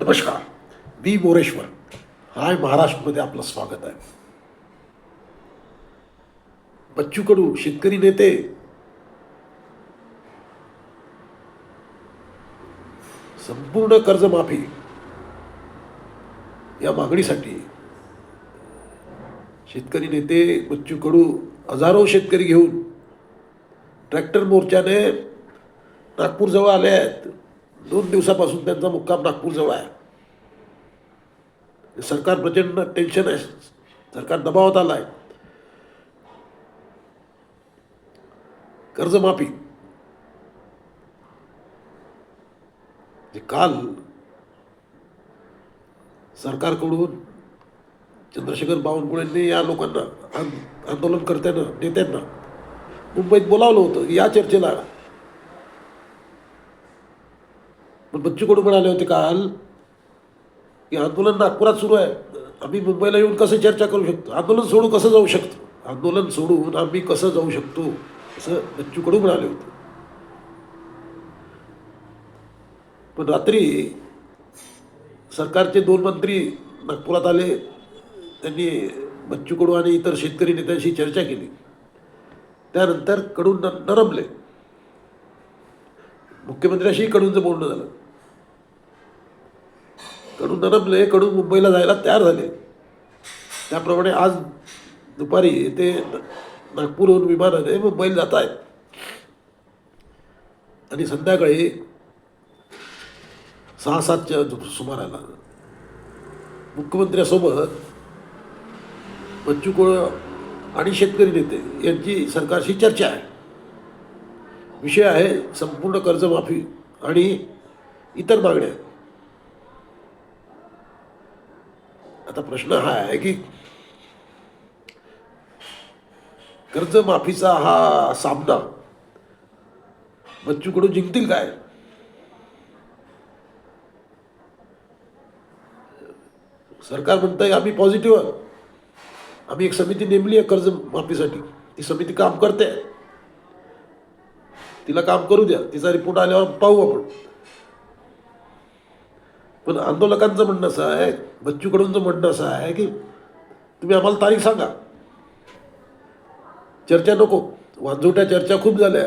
नमस्कार. मी मोरेश्वर. हाय महाराष्ट्रमध्ये आपलं स्वागत आहे. बच्चू कडू शेतकरी नेते. संपूर्ण कर्जमाफी या मागणीसाठी शेतकरी नेते बच्चू कडू हजारो शेतकरी घेऊन ट्रॅक्टर मोर्चाने नागपूरजवळ आले आहेत. दोन दिवसापासून त्यांचा मुक्काम नागपूरजवळ आहे. सरकार प्रचंड टेन्शन आहे. सरकार दबावात आलं आहे कर्जमाफी काल सरकारकडून चंद्रशेखर बावनकुळेंनी या लोकांना आंदोलनकर्त्यांना नेत्यांना मुंबईत बोलावलं होतं. या चर्चेला पण बच्चू कडू म्हणाले होते काल की आंदोलन नागपुरात सुरू आहे. आम्ही मुंबईला येऊन कसं चर्चा करू शकतो? आंदोलन सोडून कसं जाऊ शकतो? आंदोलन सोडून आम्ही कसं जाऊ शकतो? असं बच्चू कडू म्हणाले होते. पण रात्री सरकारचे दोन मंत्री नागपुरात आले. त्यांनी बच्चू कडू आणि इतर शेतकरी नेत्यांशी चर्चा केली. त्यानंतरकडून न नरमले. मुख्यमंत्र्यांशी कडूंचं बोलणं झालं. कडून नरमले कडून मुंबईला जायला तयार झाले. त्याप्रमाणे आज दुपारी ते नागपूरहून विमानाने मुंबईला जात आहेत. आणि संध्याकाळी सहा सातच्या सुमाराला मुख्यमंत्र्यासोबत बच्चू आणि शेतकरी नेते यांची सरकारशी चर्चा आहे. विषय आहे संपूर्ण कर्जमाफी आणि इतर मागण्या. आता प्रश्न हा आहे की कर्जमाफीचा हा सामना बच्चू कडू जिंकतील काय? सरकार म्हणतंय आम्ही पॉझिटिव्ह आहोत. आम्ही एक समिती नेमली आहे कर्जमाफीसाठी. ती समिती काम करते. आहे. तिला काम करू द्या. तिचा रिपोर्ट आल्यावर पाहू आपण. पण आंदोलकांचं म्हणणं असं आहे बच्चूकडूनचं म्हणणं असं आहे की तुम्ही आम्हाला तारीख सांगा. चर्चा नको. वांजोट्या चर्चा खूप झाल्या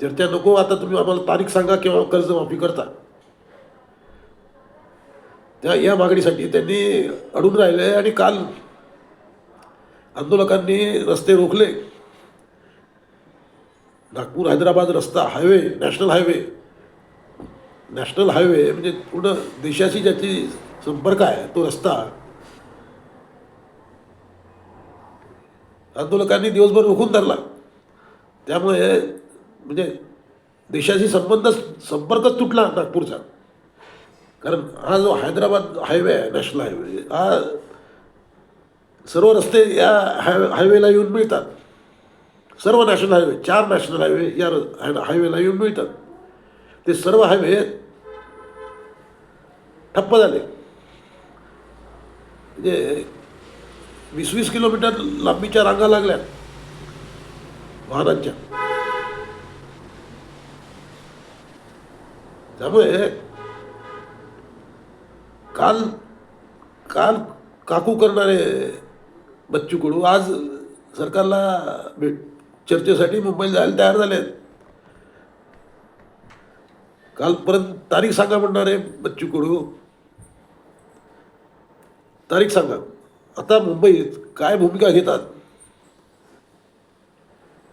चर्चा नको आता तुम्ही आम्हाला तारीख सांगा किंवा कर्जमाफी करता. त्या या मागणीसाठी त्यांनी अडून राहिले आणि काल आंदोलकांनी रस्ते रोखले. नागपूर हैदराबाद रस्ता highway national highway national highway म्हणजे पूर्ण देशाशी ज्याची संपर्क आहे तो रस्ता. आंदोलकांनी दिवसभर रोखून धरला. त्यामुळे म्हणजे देशाशी संबंध संपर्कच तुटला नागपूरचा. कारण हा जो हैदराबाद हायवे आहे नॅशनल हायवे हा सर्व रस्ते या हायवे हायवेला येऊन मिळतात. सर्व नॅशनल हायवे चार नॅशनल हायवे या हायवेला येऊन मिळतात. ते सर्व हायवे ठप्प झाले. म्हणजे वीस वीस किलोमीटर लांबीच्या रांगा लागल्या वाहनांच्या. त्यामुळे काल काल काकू करणारे बच्चू कडू आज सरकारला भेट चर्चेसाठी मुंबईला जायला तयार झाले आहेत. कालपर्यंत तारीख सांगा म्हणणारे बच्चू कडू. तारीख सांगा. आता मुंबईत काय भूमिका घेतात?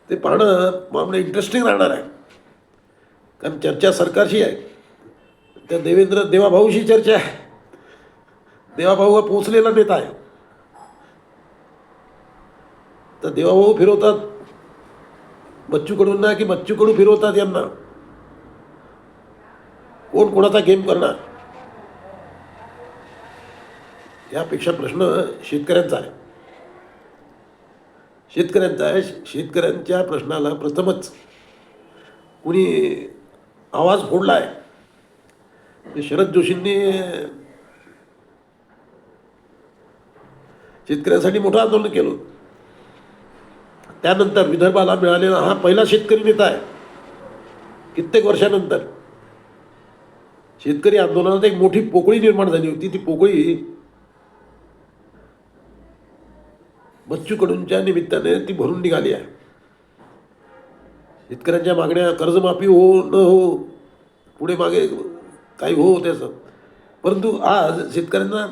ते पाहणं म्हणजे इंटरेस्टिंग राहणार आहे. कारण चर्चा सरकारशी आहे. त्या देवेंद्र देवाभाऊशी चर्चा आहे. देवाभाऊ हा पोचलेला नेता आहे. तर देवाभाऊ फिरवतात. बच्चूकडूंना की बच्चूकडू फिरवतात यांना? कोण कोणाचा गेम करणार? यापेक्षा प्रश्न शेतकऱ्यांचा आहे. शेतकऱ्यांचा आहे शेतकऱ्यांच्या प्रश्नाला प्रथमच कुणी आवाज फोडला आहे शरद जोशींनी शेतकऱ्यांसाठी मोठं आंदोलन केलं. त्यानंतर विदर्भाला मिळालेला हा पहिला शेतकरी नेता आहे. कित्येक वर्षानंतर शेतकरी आंदोलनात एक मोठी पोकळी निर्माण झाली होती. ती पोकळी बच्चूकडूनच्या निमित्ताने ती भरून निघाली आहे. शेतकऱ्यांच्या मागण्या कर्जमाफी हो न हो पुढे मागे काही हो त्याचं परंतु आज शेतकऱ्यांना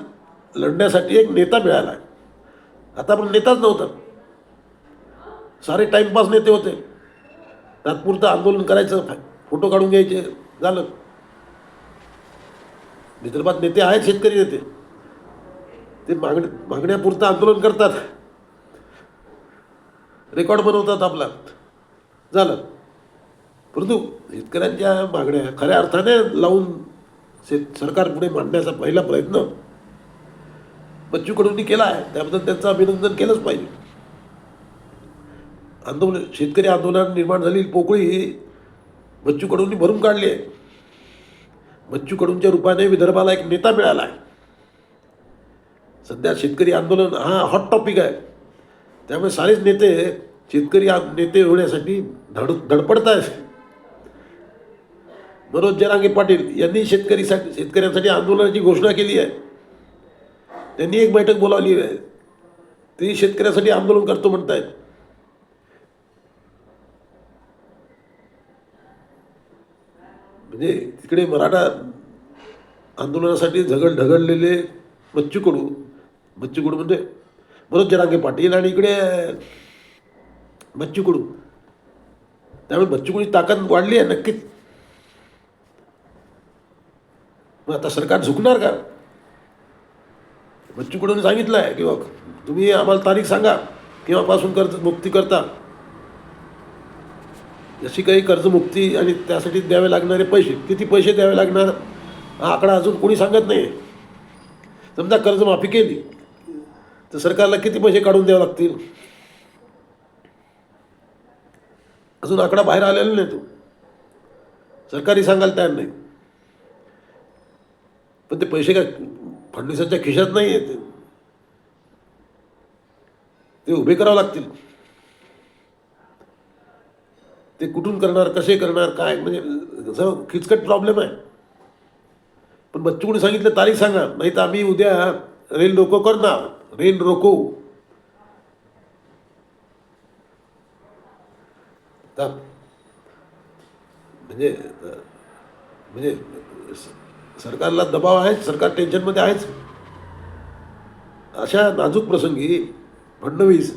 लढण्यासाठी एक नेता मिळाला आहे. आता पण नेताच नव्हता. सारे टाईमपास नेते होते. तात्पुरतं आंदोलन करायचं फोटो काढून घ्यायचे झालं. विदर्भात नेते आहेत शेतकरी नेते. ते मागण्या मागण्यापुरतं आंदोलन करतात. रेकॉर्ड बनवतात आपला. झालं. परंतु शेतकऱ्यांच्या मागण्या खऱ्या अर्थाने लावून शेत सरकार पुढे मांडण्याचा पहिला प्रयत्न बच्चू कडूंनी केला आहे. त्याबद्दल त्यांचं अभिनंदन केलंच पाहिजे. आंदोलन शेतकरी आंदोलन निर्माण झालेली पोकळी बच्चू कडूंनी भरून काढली आहे. बच्चू कडूंच्या रूपाने विदर्भाला एक नेता मिळाला आहे. सध्या शेतकरी आंदोलन हा हॉट टॉपिक आहे. त्यामुळे सारेच नेते शेतकरी नेते होण्यासाठी धड धडपडत आहेत मनोज जरांगे पाटील यांनी शेतकरीसाठी शेतकऱ्यांसाठी आंदोलनाची घोषणा केली आहे. त्यांनी एक बैठक बोलावली आहे. ते शेतकऱ्यासाठी आंदोलन करतो म्हणतायत. म्हणजे तिकडे मराठा आंदोलनासाठी झगड ढगडलेले बच्चू कडू बच्चू कडू म्हणजे मनोज जरांगे पाटील आणि इकडे बच्चू कडू त्यामुळे बच्चू कडूची ताकद वाढली आहे नक्कीच. मग आता सरकार झुकणार का? बच्चू कडून सांगितलं आहे की बघ तुम्ही आम्हाला तारीख सांगा केव्हापासून कर्ज मुक्ती करता? जशी काही कर्जमुक्ती आणि त्यासाठी द्यावे लागणारे पैसे किती पैसे द्यावे लागणार? हा आकडा अजून कोणी सांगत नाही समजा कर्जमाफी केली तर सरकारला किती पैसे काढून द्यावे लागतील? अजून आकडा बाहेर आलेला नाही तो. सरकारी सांगायला तयार नाही. पण ते पैसे काय फडणवीसांच्या खिशात नाही आहेत? ते उभे करावे लागतील. ते कुठून करणार कसे करणार काय? म्हणजे असं खिचकट प्रॉब्लेम आहे. पण बच्चूकडे सांगितलं तारीख सांगा. नाही तर आम्ही उद्या रेल लोक करणार. रेन रोको। तर म्हणजे म्हणजे सरकारला दबाव आहेच सरकार टेन्शनमध्ये आहेच. अशा नाजूक प्रसंगी फडणवीस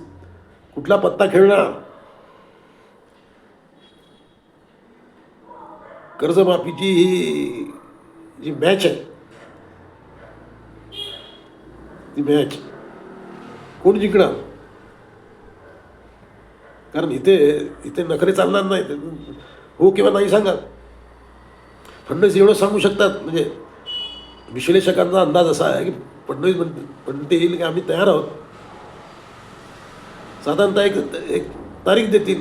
कुठला पत्ता खेळणार? कर्जमाफीची ही जी मॅच आहे ती मॅच कोण जिंकणार? कारण इथे इथे नखरे चालणार नाही हो किंवा नाही सांगा. फडणवीस एवढं सांगू शकतात. म्हणजे विश्लेषकांचा अंदाज असा आहे की फडणवीस म्हणते म्हणते येईल की आम्ही तयार आहोत. साधारणतः एक एक तारीख देतील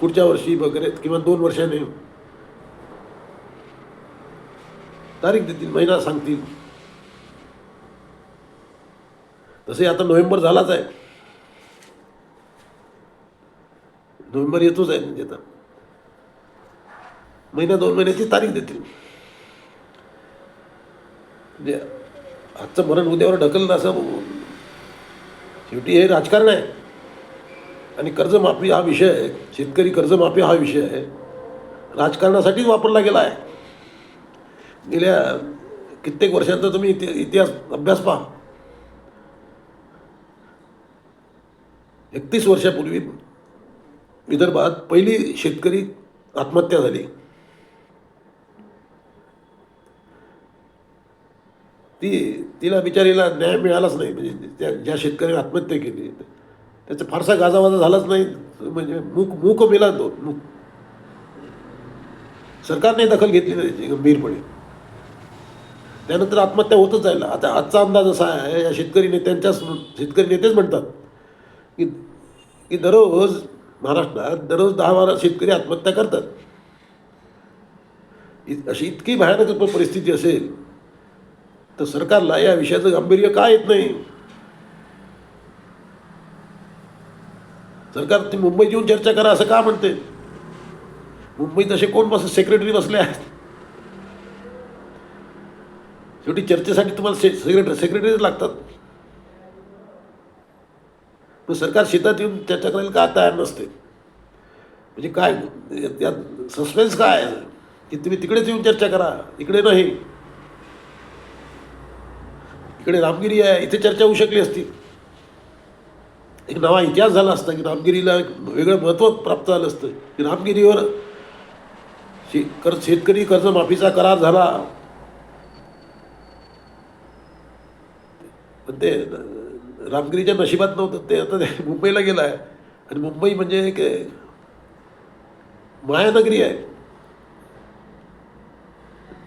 पुढच्या वर्षी वगैरे किंवा दोन वर्षाने. तारीख देतील महिना सांगतील. तसे आता नोव्हेंबर झालाच आहे. नोव्हेंबर येतोच आहे म्हणजे आता. महिना दोन महिन्याची तारीख देतील. म्हणजे आजचं मरण उद्यावर ढकलणं असं शेवटी हे राजकारण आहे. आणि कर्जमाफी हा विषय आहे. शेतकरी कर्जमाफी हा विषय आहे. राजकारणासाठीच वापरला गेला आहे. गेल्या कित्येक वर्षांचा तुम्ही इति इतिहास अभ्यास पहा. एकतीस वर्षापूर्वी विदर्भात पहिली शेतकरी आत्महत्या झाली. ती तिला बिचारीला न्याय मिळालाच नाही. म्हणजे त्या ज्या शेतकऱ्याने आत्महत्या केली त्याचा फारसा गाजावाजा झालाच नाही. म्हणजे मूक मूक मेला तो मूक. सरकारने दखल घेतली नाही त्याची गंभीरपणे. त्यानंतर आत्महत्या होतच जायला. आता आजचा अंदाज असा आहे या शेतकरी नेत्यांच्याच शेतकरी नेतेच म्हणतात की की दररोज महाराष्ट्रात दररोज दहा बारा शेतकरी आत्महत्या करतात. इ- अशी इतकी भयानक परिस्थिती असेल तर सरकारला या विषयाचं गांभीर्य का येत नाही? सरकार ती मुंबईत येऊन चर्चा करा असं का म्हणते? मुंबईत असे कोण बस सेक्रेटरी बसले आहेत? शेवटी चर्चेसाठी तुम्हाला से सेक्रेटरी सेक्रेटरीच लागतात. मग सरकार शेतात येऊन चर्चा करायला का तयार नसते? म्हणजे काय त्यात सस्पेन्स काय आहे? की तुम्ही तिकडेच येऊन चर्चा करा इकडे नाही. इकडे रामगिरी आहे इथे चर्चा होऊ शकली असती. एक नवा इतिहास झाला असता की रामगिरीला एक वेगळं महत्त्व प्राप्त झालं असतं. की रामगिरीवर शे कर शेतकरी कर्जमाफीचा करार झाला. पण ते रामगिरीच्या नशिबात नव्हतं. ते आता ते मुंबईला गेलं आहे आणि मुंबई म्हणजे एक मायानगरी आहे.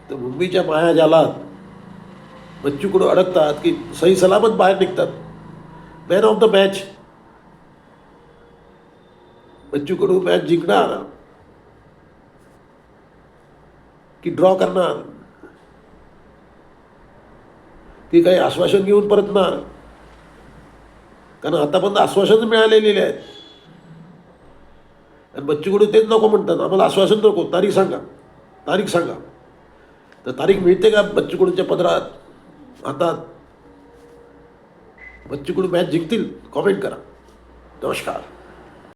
तर मुंबईच्या माया जालात कडू अडकतात की सही सलामत बाहेर निघतात. Man of the match Bachchu Kadu match जिंकणार. की ड्रॉ करणार. की काही आश्वासन घेऊन परतणार. कारण आतापर्यंत आश्वासन मिळालेली आहेत. आणि बच्चू तेच नको म्हणतात. आम्हाला आश्वासन नको. तारीख सांगा. तारीख सांगा. तर तारीख मिळते का बच्चूकडूच्या पदरात? हातात. बच्चूकडू मॅच जिंकतील? कॉमेंट करा. नमस्कार.